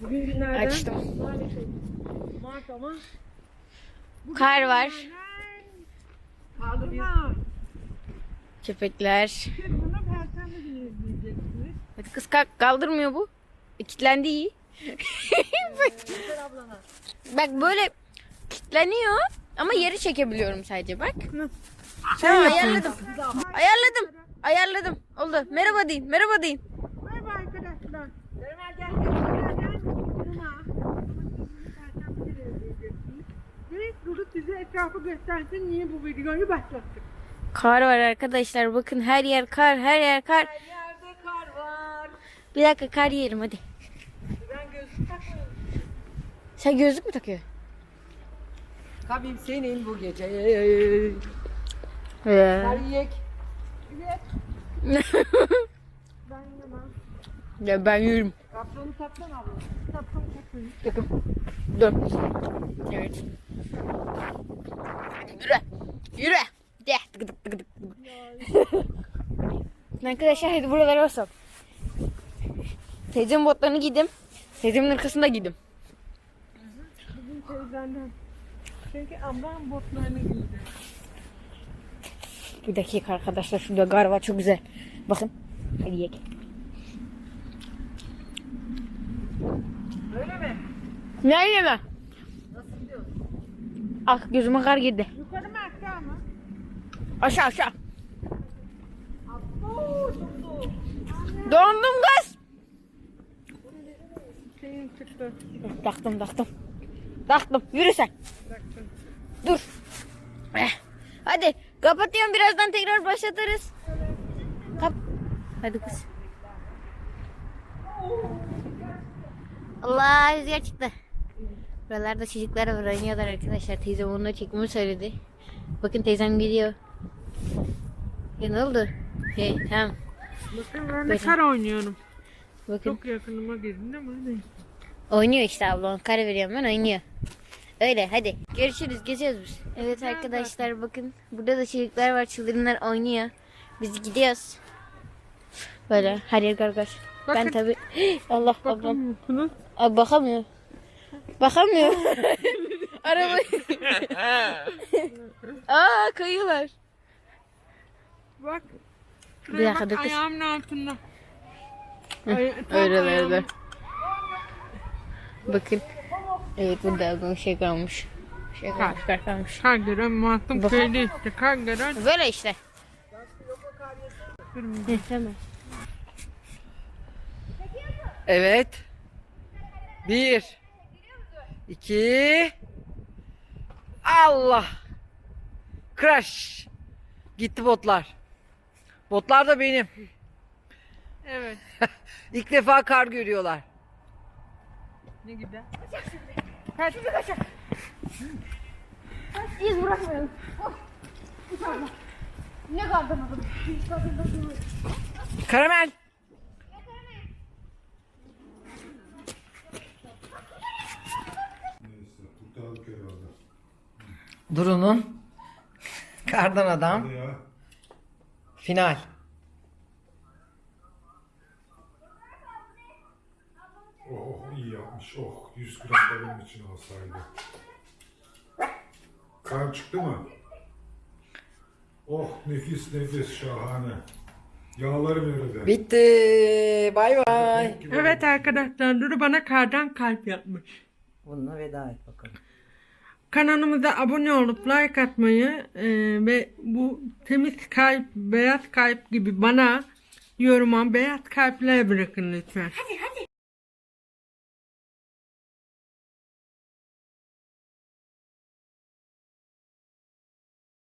Bugün günlerden Açtım. maalesef Mart ama Kar var. pahalı bir Köpekler. Bunu perşembe günü izleyeceksiniz. Hadi kız kalk kaldırmıyor bu. E, Kitlendi iyi. Yeter ablana. Bak böyle kitleniyor ama yeri çekebiliyorum sadece bak. Şey Tamam ayarladım. Ayarladım. Ayarladım. Oldu. Merhaba deyin. Merhaba deyin. Merhaba arkadaşlar. Merhaba gel gel gel gel. Durma. Perşembe günü izleyeceksiniz. Ve Duru size etrafı göstersin niye bu videoyu başlattık. Kar var arkadaşlar. Bakın her yer kar. Her yer kar. Her yerde kar var. Bir dakika kar yiyelim hadi. Ben gözlük takmıyorum. Sen gözlük mü takıyorsun? Kabim senin bu gece. Ee. Kar yiyek. Evet. Ben yemem. Ya ben yürüm. Kapşonu taksan abla. Takın. Takım. Dur. Evet. Yürü. Yürü. De. Tık tık tık tık. Arkadaşlar hadi buralara basalım. Teyzemin botlarını giydim. Teyzemin arkasında giydim. Bugün teyzenden. Çünkü ablam botlarını giydi. Bir dakika arkadaşlar şurada gar var çok güzel. Bakın. Hadi yiyek. Öyle mi? Ne yeme? Nasıl gidiyorsun? Ah gözüme kar girdi. Yukarı mı aşağı mı? Aşağı aşağı. Dondum kız. Şeyin çıktı. Taktım taktım. Taktım. Yürü sen. Dur. Eh. Hadi kapatıyorum birazdan tekrar başlatırız. Kap. Hadi kız. Allah rüzgar çıktı. Buralarda çocuklar var oynuyorlar arkadaşlar. Teyzem onunla çekmemi söyledi. Bakın teyzem gidiyor. Ya ne oldu? Hey tamam. Bakın ben de Böyle. kar oynuyorum. Bakın. Çok yakınıma girdin ama neyse. Oynuyor işte ablam. Kare veriyorum ben oynuyor. Öyle hadi. Görüşürüz. Geziyoruz biz. Evet arkadaşlar bakın. Burada da çocuklar var. Çıldırınlar oynuyor. Biz gidiyoruz. Böyle her yer gargar. Ben Bakın. tabi Allah ablam. Bakın Abi bakamıyor. Bakamıyor. Araba. Aa kayıyorlar. Bak. Bir Şuraya dakika, bak dur kız. ayağımın altında. Ay, tam ayağımın- Bakın. Evet burada ablam şey kalmış. Şey kalmış, kar kalmış. Kar gören masum Bak. köyde işte. Kar gören. Böyle işte. Evet. Bir. iki, Allah. Crash. Gitti botlar. Botlar da benim. Evet. İlk defa kar görüyorlar. Ne güzel. İz bırakmayalım. Ne kaldırmadım. Karamel. Neyse kurtardık herhalde. Duru'nun Kardan Adam Hadi ya. Final. Oh, iyi yapmış. Oh 100 gram da benim için alsaydı. Kar çıktı mı? Oh nefis nefis şahane. Yağlarım eridi. Bitti. Bay bay. Evet arkadaşlar Duru bana kardan kalp yapmış. Bununla veda et bakalım. Kanalımıza abone olup like atmayı e, ve bu temiz kalp, beyaz kalp gibi bana yoruma beyaz kalpler bırakın lütfen. Hadi